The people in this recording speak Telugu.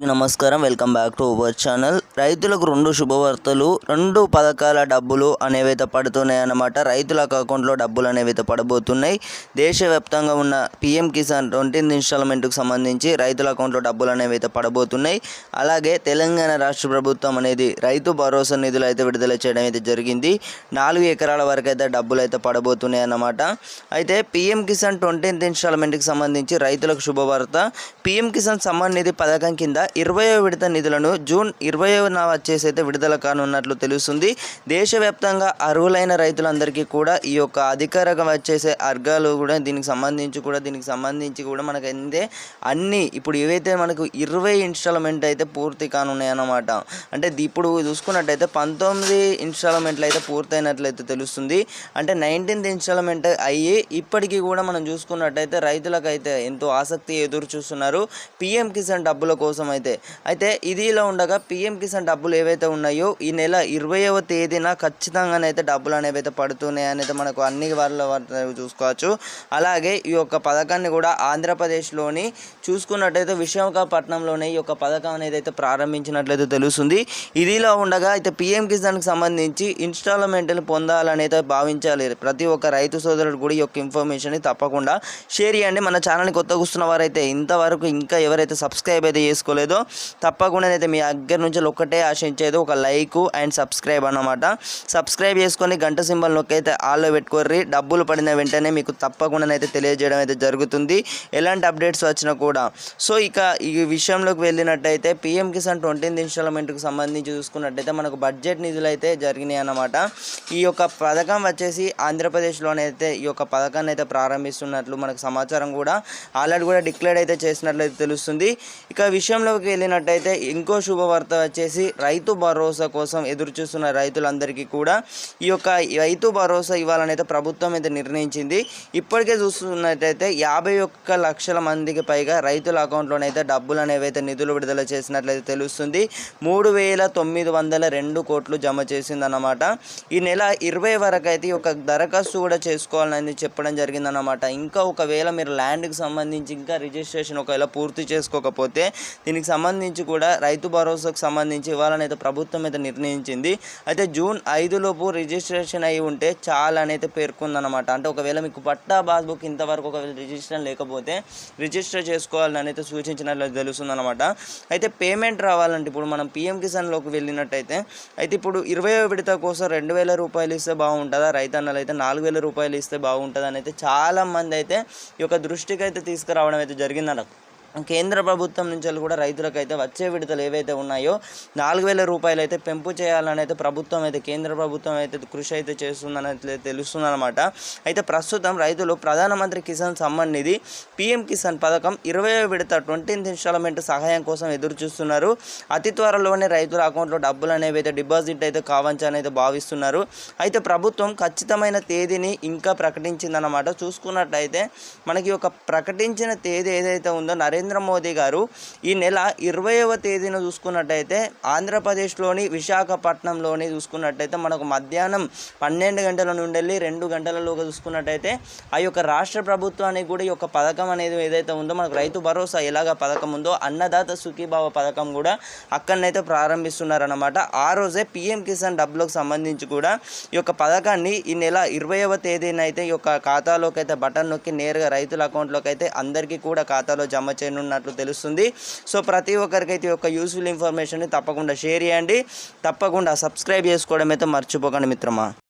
నమస్కారం welcome back to Uber channel. రైతులకు రెండు శుభవార్తలు రెండు పథకాల డబ్బులు అనేవైతే పడుతున్నాయి అన్నమాట రైతుల అకౌంట్లో డబ్బులు అనేవైతే పడబోతున్నాయి. దేశవ్యాప్తంగా ఉన్న పిఎం కిసాన్ ట్వంటీ ఇన్స్టాల్మెంట్కి సంబంధించి రైతుల అకౌంట్లో డబ్బులు అనేవైతే పడబోతున్నాయి. అలాగే తెలంగాణ రాష్ట్ర ప్రభుత్వం అనేది రైతు భరోసా నిధులు అయితే విడుదల చేయడం అయితే జరిగింది. నాలుగు ఎకరాల వరకు అయితే డబ్బులు అయితే పడబోతున్నాయి అన్నమాట అయితే పిఎం కిసాన్ ట్వంటీ ఇన్స్టాల్మెంట్కి సంబంధించి రైతులకు శుభవార్త. పిఎం కిసాన్ సమ్మాన్ నిధి పథకం కింద ఇరవయో విడత నిధులను జూన్ ఇరవైన వచ్చేసి అయితే విడుదల కానున్నట్లు తెలుస్తుంది. దేశవ్యాప్తంగా అర్హులైన రైతులందరికీ కూడా ఈ యొక్క అధికారంగా వచ్చేసే అర్గాలు కూడా దీనికి సంబంధించి కూడా దీనికి సంబంధించి కూడా మనకు ఏంటంటే అన్ని ఇప్పుడు ఏవైతే మనకు ఇరవై ఇన్స్టాల్మెంట్ అయితే పూర్తి కానున్నాయన్నమాట. అంటే ఇప్పుడు చూసుకున్నట్టయితే పంతొమ్మిది ఇన్స్టాల్మెంట్లు అయితే పూర్తయినట్లయితే తెలుస్తుంది. అంటే నైన్టీన్త్ ఇన్స్టాల్మెంట్ అయ్యి ఇప్పటికీ కూడా మనం చూసుకున్నట్టయితే రైతులకైతే ఎంతో ఆసక్తి ఎదురు చూస్తున్నారు పిఎం కిసాన్ డబ్బుల కోసం అయితే అయితే ఇదిలో ఉండగా పిఎం కిసాన్ డబ్బులు ఏవైతే ఉన్నాయో ఈ నెల ఇరవైవ తేదీన ఖచ్చితంగానైతే డబ్బులు అనేవి అయితే పడుతున్నాయి అనేది మనకు అన్ని వాళ్ళ చూసుకోవచ్చు. అలాగే ఈ యొక్క పథకాన్ని కూడా ఆంధ్రప్రదేశ్లోని చూసుకున్నట్టయితే విశాఖపట్నంలోనే ఈ యొక్క పథకం అనేది అయితే ప్రారంభించినట్లయితే తెలుస్తుంది. ఇదిలా ఉండగా అయితే పిఎం కిసాన్కి సంబంధించి ఇన్స్టాల్మెంట్లు పొందాలని అయితే భావించాలి. ప్రతి ఒక్క రైతు సోదరుడు కూడా ఈ యొక్క ఇన్ఫర్మేషన్ని తప్పకుండా షేర్ చేయండి. మన ఛానల్ని కొత్తగా వస్తున్న వారైతే ఇంతవరకు ఇంకా ఎవరైతే సబ్స్క్రైబ్ అయితే చేసుకోలేదు తప్పకుండా అయితే మీ దగ్గర నుంచి ఒక్కటే ఆశించేది ఒక లైక్ అండ్ సబ్స్క్రైబ్ అన్నమాట. సబ్స్క్రైబ్ చేసుకొని గంట సింబల్ నొక్కైతే ఆల్లో పెట్టుకోర్రి. డబ్బులు పడిన వెంటనే మీకు తప్పకుండా అయితే తెలియజేయడం అయితే జరుగుతుంది. ఎలాంటి అప్డేట్స్ వచ్చినా కూడా. సో ఇక ఈ విషయంలోకి వెళ్ళినట్టయితే పిఎం కిసాన్ ట్వంటీ ఇన్స్టాల్మెంట్కి సంబంధించి చూసుకున్నట్టయితే మనకు బడ్జెట్ నిధులు అయితే జరిగినాయి అన్నమాట. ఈ యొక్క పథకం వచ్చేసి ఆంధ్రప్రదేశ్లోనైతే ఈ యొక్క పథకాన్ని అయితే ప్రారంభిస్తున్నట్లు మనకు సమాచారం కూడా. ఆల్రెడీ కూడా డిక్లేర్ అయితే చేసినట్లయితే తెలుస్తుంది. ఇక విషయంలో విషయంలోకి వెళ్ళినట్టయితే ఇంకో శుభవార్త వచ్చేసి రైతు భరోసా కోసం ఎదురుచూస్తున్న రైతులందరికీ కూడా ఈ యొక్క రైతు భరోసా ఇవ్వాలని అయితే ప్రభుత్వం అయితే నిర్ణయించింది. ఇప్పటికే చూస్తున్నట్టయితే యాభై ఒక్క లక్షల మందికి పైగా రైతుల అకౌంట్లోనైతే డబ్బులు అనేవి అయితే నిధులు విడుదల చేసినట్లయితే తెలుస్తుంది. మూడు వేల తొమ్మిది వందల రెండు కోట్లు జమ చేసిందన్నమాట. ఈ నెల ఇరవై వరకు అయితే ఒక దరఖాస్తు కూడా చేసుకోవాలని చెప్పడం జరిగిందన్నమాట. ఇంకా ఒకవేళ మీరు ల్యాండ్కి సంబంధించి ఇంకా రిజిస్ట్రేషన్ ఒకవేళ పూర్తి చేసుకోకపోతే దీనికి సంబంధించి కూడా రైతు భరోసాకు సంబంధించి ఇవ్వాలనైతే ప్రభుత్వం అయితే నిర్ణయించింది. అయితే జూన్ ఐదులోపు రిజిస్ట్రేషన్ అయి ఉంటే చాలా అనేది పేర్కొందనమాట అంటే ఒకవేళ మీకు పట్టా పాస్బుక్ ఇంతవరకు ఒకవేళ రిజిస్ట్రేషన్ లేకపోతే రిజిస్టర్ చేసుకోవాలని అయితే సూచించినట్లు తెలుస్తుందన్నమాట. అయితే పేమెంట్ రావాలంటే ఇప్పుడు మనం పిఎం కిసాన్లోకి వెళ్ళినట్టయితే అయితే ఇప్పుడు ఇరవై విడత కోసం రెండు వేల రూపాయలు ఇస్తే బాగుంటుందా? రైతన్నలు అయితే నాలుగు వేల రూపాయలు ఇస్తే బాగుంటుందా? అని అయితే చాలా మంది అయితే ఈ యొక్క దృష్టికి అయితే తీసుకురావడం అయితే జరిగిందన్న కేంద్ర ప్రభుత్వం నుంచి కూడా రైతులకైతే వచ్చే విడతలు ఏవైతే ఉన్నాయో నాలుగు వేల రూపాయలు అయితే పెంపు చేయాలని అయితే ప్రభుత్వం అయితే కేంద్ర ప్రభుత్వం అయితే కృషి అయితే చేస్తుందని అయితే తెలుస్తుందన్నమాట. అయితే ప్రస్తుతం రైతులు ప్రధానమంత్రి కిసాన్ సమ్మాన్ నిధి పిఎం కిసాన్ పథకం ఇరవై విడత ట్వంటీన్త్ ఇన్స్టాల్మెంట్ సహాయం కోసం ఎదురు చూస్తున్నారు అతి త్వరలోనే రైతుల అకౌంట్లో డబ్బులు అనేవి అయితే డిపాజిట్ అయితే కావచ్చని అయితే భావిస్తున్నారు. అయితే ప్రభుత్వం ఖచ్చితమైన తేదీని ఇంకా ప్రకటించిందన్నమాట. చూసుకున్నట్టయితే మనకి ఒక ప్రకటించిన తేదీ ఏదైతే ఉందో నరేంద్ర నరేంద్ర మోదీ గారు ఈ నెల ఇరవైవ తేదీన చూసుకున్నట్టయితే ఆంధ్రప్రదేశ్లోని విశాఖపట్నంలోని చూసుకున్నట్టయితే మనకు మధ్యాహ్నం పన్నెండు గంటల నుండి వెళ్ళి రెండు గంటలలోగా చూసుకున్నట్టయితే ఆ యొక్క రాష్ట్ర ప్రభుత్వానికి కూడా ఈ యొక్క పథకం అనేది ఏదైతే ఉందో మనకు రైతు భరోసా ఎలాగ పథకం ఉందో అన్నదాత సుఖీభావ పథకం కూడా అక్కడనైతే ప్రారంభిస్తున్నారన్నమాట. ఆ రోజే పిఎం కిసాన్ డబ్బులకు సంబంధించి కూడా ఈ యొక్క పథకాన్ని ఈ నెల ఇరవైవ తేదీన అయితే ఈ యొక్క ఖాతాలోకి అయితే బటన్ నొక్కి నేరుగా రైతుల అకౌంట్లోకి అయితే అందరికీ కూడా ఖాతాలో జమ చేయనున్నట్లు తెలుస్తుంది. సో ప్రతి ఒక్కరికైతే అయితే యొక్క యూస్ఫుల్ ఇన్ఫర్మేషన్ని తప్పకుండా షేర్ చేయండి. తప్పకుండా సబ్స్క్రైబ్ చేసుకోవడం అయితే మర్చిపోకండి మిత్రమా.